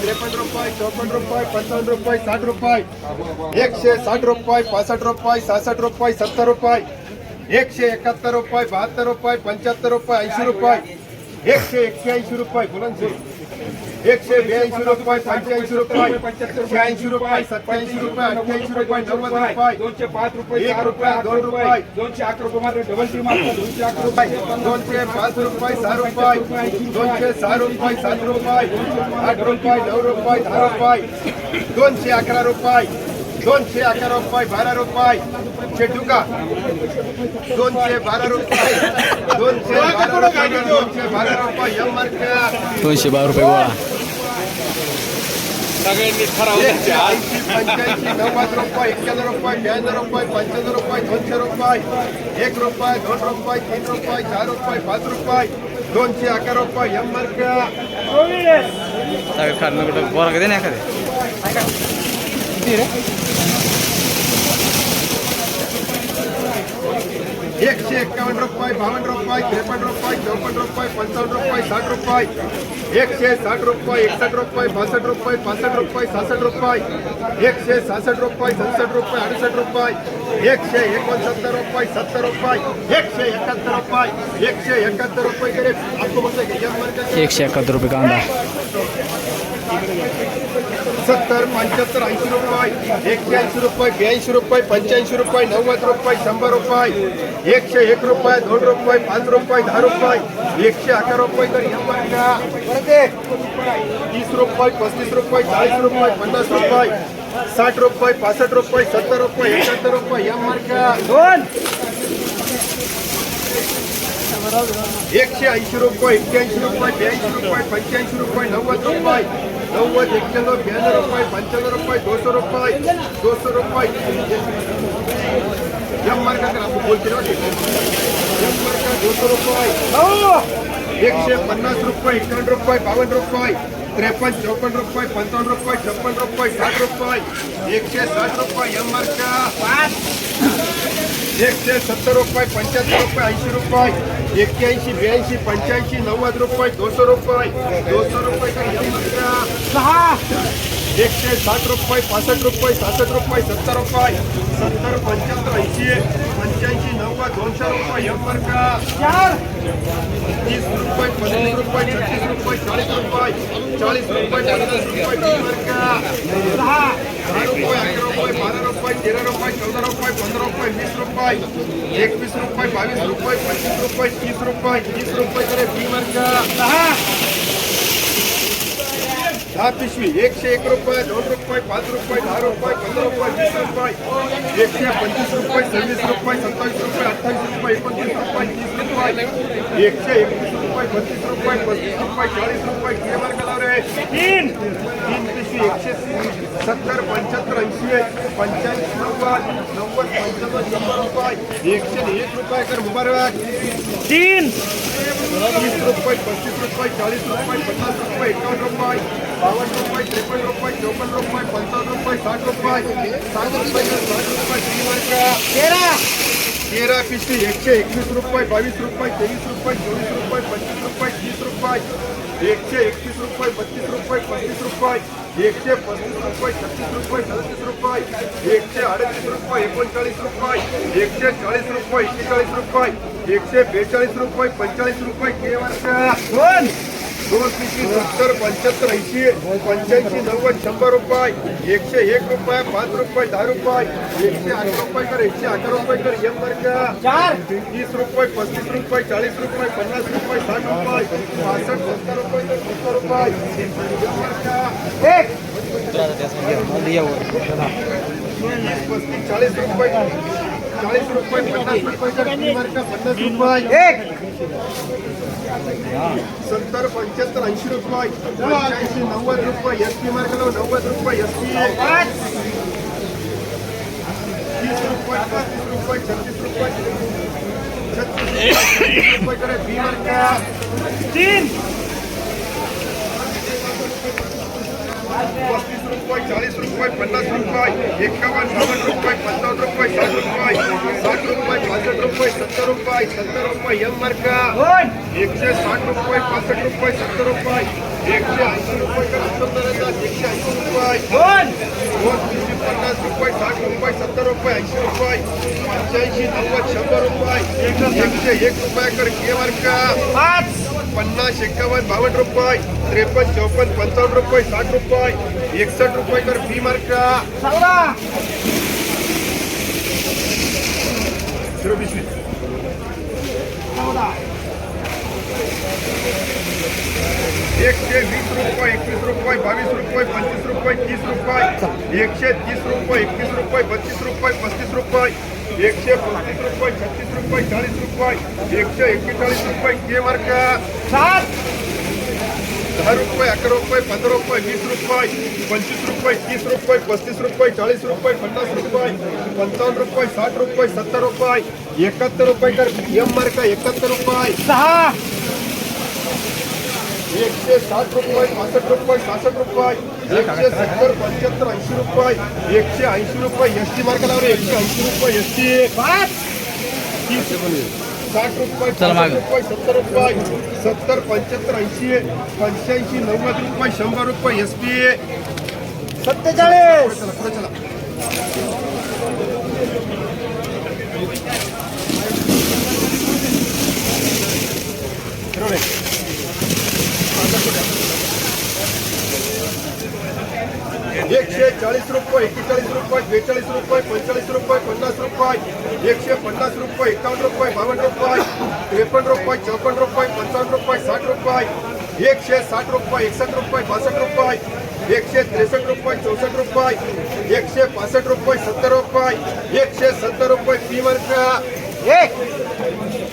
ત્રેપન રૂપિયા ચોપન રૂપિયા પંચાવન રૂપિયા સાઠ રૂપિયા એકસો સાઠ રૂપિયા પાસઠ રૂપિયા, સાસઠ રૂપિયા, સત્તર રૂપિયા. એકસો એકાહત્તર રૂપિયા, બહાત્તર રૂપિયા પંચોતેર રૂપિયા, એંશી રૂપિયા. એકસો એક્યાસી રૂપિયા બુલંદસિંહ एकशे ब्याऐंशी रुपये पंच्याऐंशी रुपये शहाऐंशी रुपये सत्याऐंशी रुपये अठ्ठ्याऐंशी रुपये नव्वद रुपये दोनशे पाच रुपये एक रुपये दोन रुपये. दोनशे रुपये डबल टी दोनशे रुपये दोनशे पाच रुपये सहा रुपये दोनशे सहा रुपये सात रुपये आठ रुपये नऊ रुपये दहा रुपये दोनशे अकरा रुपये दोनशे अकरा रुपये बारा रुपये शेटू का दोनशे बारा रुपये दोनशे बारा रुपये दोनशे बारा रुपये एम मार्क दोनशे बारा रुपये गोळा एकशे ऐंशी पंच्याऐंशी नव्वद रुपये एक्क्याण्णव रुपये ब्याण्णव रुपये पंच्याण्णव रुपये दोनशे रुपये एक रुपये दोन रुपये तीन रुपये चार रुपये पाच रुपये दोनशे अकरा रुपये एम मार्क सगळं खाल्लं कुठं बोला कधी नाही एखादे एकशे एक्कावन्न रुपये बावन्न रुपये त्रेपन्न रुपये चौपन्न रुपये पंचावन्न रुपये साठ रुपये एकशे साठ रुपये एकसष्ट रुपये बासष्ट रुपये पासष्ट रुपये सहासष्ट रुपये एकशे सहासष्ट रुपये सदुसष्ट रुपये अडुसष्ट रुपये एकशे एकोणसत्तर रुपये सत्तर रुपये एकशे एकाहत्तर रुपये एकशे एकाहत्तर रुपये करे आपको बोलते हैं कि यम मार्क का एकशे एकाहत्तर रुपये कांदा सत्तर, पंच्याहत्तर, ऐंशी रुपये एकशे ऐंशी रुपये, ब्याऐंशी रुपये, पंच्याऐंशी रुपये, नव्वद रुपये, शंभर रुपये, एकशे एक रुपये, दोन रुपये, पाच रुपये, दहा रुपये, एकशे अकरा रुपये परत एक. तीस रुपये, पस्तीस रुपये, चाळीस रुपये, पन्नास रुपये, साठ रुपये, पासष्ट रुपये, सत्तर रुपये, एकाहत्तर रुपये एम मार्का. दोन. एकशे ऐंशी रुपये, एक्क्याऐंशी रुपये, ब्याऐंशी रुपये, पंच्याऐंशी रुपये, नव्वद रुपये. નવ્વદ બે હજાર રૂપિયા પંચાણું રૂપિયા દોસો રૂપિયા દોસો રૂપિયા. એમ માર્કા આપણે બોલતી નથી એમ દોસો રૂપિયા. એકસો પચાસ રૂપિયા એકાવન રૂપિયા બાવન રૂપિયા. ત્રેપન, ચોપન રૂપિયા, પંચાવન રૂપિયા, છપ્પન રૂપિયા, સાત રૂપિયા. એકસો સાત રૂપિયા, એમ મરચા એકસો સત્તર રૂપિયા, પંચ્યાસી રૂપિયા, એંશી રૂપિયા. એક્યાસી બ્યાસી પંચ્યાસી નવ્વદ રૂપિયા દોસો રૂપિયા. દોસો રૂપિયા એમ મરચા એકસો સાત. રૂપિયા, પાસઠ રૂપિયા, સાસઠ રૂપિયા, સત્તર રૂપિયા. સત્તર, પંચોતેર, એંશી, પંચ્યાસી નવ્વા દોનસો રૂપિયા, એમ વર્ગ ચાર. ત્રીસ રૂપિયા પચીસ રૂપિયા છત્રીસ રૂપિયા ચાલીસ રૂપિયા ચાલીસ રૂપિયા પચાસ રૂપિયા દસ રૂપિયા બાર રૂપિયા તેર રૂપિયા ચૌદ રૂપિયા પંદર રૂપિયા વીસ રૂપિયા એકવીસ રૂપિયા બાવીસ રૂપિયા પચીસ રૂપિયા ત્રીસ રૂપિયા ત્રીસ રૂપિયા કરે બી વર્ગ दहा पिशवी एकशे एक रुपये दोन रुपये, पाच रुपये दहा रुपये पंधरा रुपये वीस रुपये एकशे पंचवीस रुपये सव्वीस रुपये सत्तावीस रुपये अठ्ठावीस रुपये एकोणतीस रुपये, तीस रुपये एकशे एकवीस रुपये, बत्तीस रुपये पस्तीस रुपये चाळीस रुपये तीन तीन पिशवी एकशे सत्तर पंच्याहत्तर ऐंशी पंच्याऐंशी नव्वद नव्वद पंच्याण्णव शंभर रुपये एकशे एक रुपये कर मुबारक। तीन વીસ રૂપિયા, પચીસ રૂપિયા, ચાલીસ રૂપિયા, પચાસ રૂપિયા, એકાવન રૂપિયા, બાવન રૂપિયા, ત્રેપન રૂપિયા, ચોપન રૂપિયા, પંચાવન રૂપિયા, સાઠ રૂપિયા, સાત રૂપિયા સાઠ રૂપિયા, તેરા. તેરા પીસી એકસો એકવીસ રૂપિયા, બાવીસ રૂપિયા, ત્રેવીસ રૂપિયા, ચોવીસ રૂપિયા, પચીસ રૂપિયા, ત્રીસ રૂપિયા, એકસો એકવીસ રૂપિયા, બત્રીસ રૂપિયા, પચીસ રૂપિયા एकशे पस्तीस रुपये, छत्तीस रुपये, सदतीस रुपये, एकशे अडतीस रुपये, एकोणचाळीस रुपये, एकशे चाळीस रुपये एक्केचाळीस रुपये, एकशे बेचाळीस रुपये, पंचेचाळीस रुपये के वर्ष दोन दोन पिशवी सत्तर पंच्याहत्तर ऐंशी पंच्याऐंशी नव्वद शंभर रुपये एकशे एक रुपये पाच रुपये दहा रुपये एकशे अकरा रुपये कर एकशे अकरा रुपये कर एम वर्ग चार तीस रुपये पस्तीस रुपये चाळीस रुपये पन्नास रुपये साठ रुपये पासष्ट सत्तर रुपये तर सत्तर रुपये एम वर्ग एक पस्तीस चाळीस रुपये चाळीस रुपये पन्नास रुपये तर तीन वर्ग पन्नास रुपये सत्तर पंच्याहत्तर ऐंशी रुपये पंच्याऐंशी नव्वद रुपये एस पी मार्क नव्वद रुपये एस पी तीस रुपये पस्तीस रुपये छत्तीस रुपये छत्तीस रुपये बी मार्क तीन. रुपये चाळीस रुपये पन्नास रुपये, एकावन्न बावन्न रुपये पंचावन्न रुपये, साठ रुपये साठ रुपये, पासष्ट रुपये, सत्तर रुपये सत्तर रुपये एम मार्का एकशे साठ रुपये, पासष्ट रुपये, सत्तर रुपये, एकशे ऐंशी रुपये तर अंतर्गत एकशे ऐंशी रुपये दोन तीनशे रुपये, साठ रुपये, सत्तर रुपये, ऐंशी रुपये, पंच्याऐंशी, नव्वद, शंभर रुपये, एकशे एक रुपयाकडे के मार्का पन्नास, एकावन्न रुपये, त्रेपन्न, चौपन्न, पंचावन्न रुपये, साठ रुपये एकसष्ट रुपये कर फ़ी मार्का. एकशे वीस रुपये एकवीस रुपये बावीस रुपये पंचवीस रुपये तीस रुपये एकशे तीस रुपये एकतीस रुपये बत्तीस रुपये पस्तीस रुपये एकशे पस्तीस रुपये छत्तीस रुपये चाळीस रुपये एकशे एक्केचाळीस रुपये के। मार्का दहा रुपये अकरा रुपये पंधरा रुपये वीस रुपये पंचवीस रुपये तीस रुपये पस्तीस रुपये चाळीस रुपये पन्नास रुपये पंचावन्न रुपये साठ रुपये सत्तर रुपये एकाहत्तर रुपये तर एम मार्का एकाहत्तर रुपये. एकशे साठ रुपये पासष्ट रुपये सहासष्ट रुपये एकशे सत्तर पंच्याहत्तर ऐंशी रुपये एकशे ऐंशी रुपये एस टी मार्क लावले एकशे ऐंशी रुपये एस टी तीस साठ रुपये रुपये सत्तर रुपये सत्तर पंच्याहत्तर ऐंशी पंच्याऐंशी नव्वद रुपये शंभर रुपये एस टी सत्तेचाळीस. चला पुढे चला. एकशे चाळीस रुपये एक्केचाळीस रुपये, बेचाळीस रुपये, पंचेचाळीस रुपये, पन्नास रुपये, एकशे पन्नास रुपये, एकावन्न रुपये, बावन्न रुपये, त्रेपन्न रुपये, चौपन्न रुपये, पंचावन्न रुपये, साठ रुपये, एकशे साठ रुपये एकसष्ट रुपये, बासष्ट रुपये, एकशे त्रेसष्ट रुपये, चौसष्ट रुपये, एकशे पासष्ट रुपये, सत्तर रुपये, एकशे सत्तर रुपये मार्क एक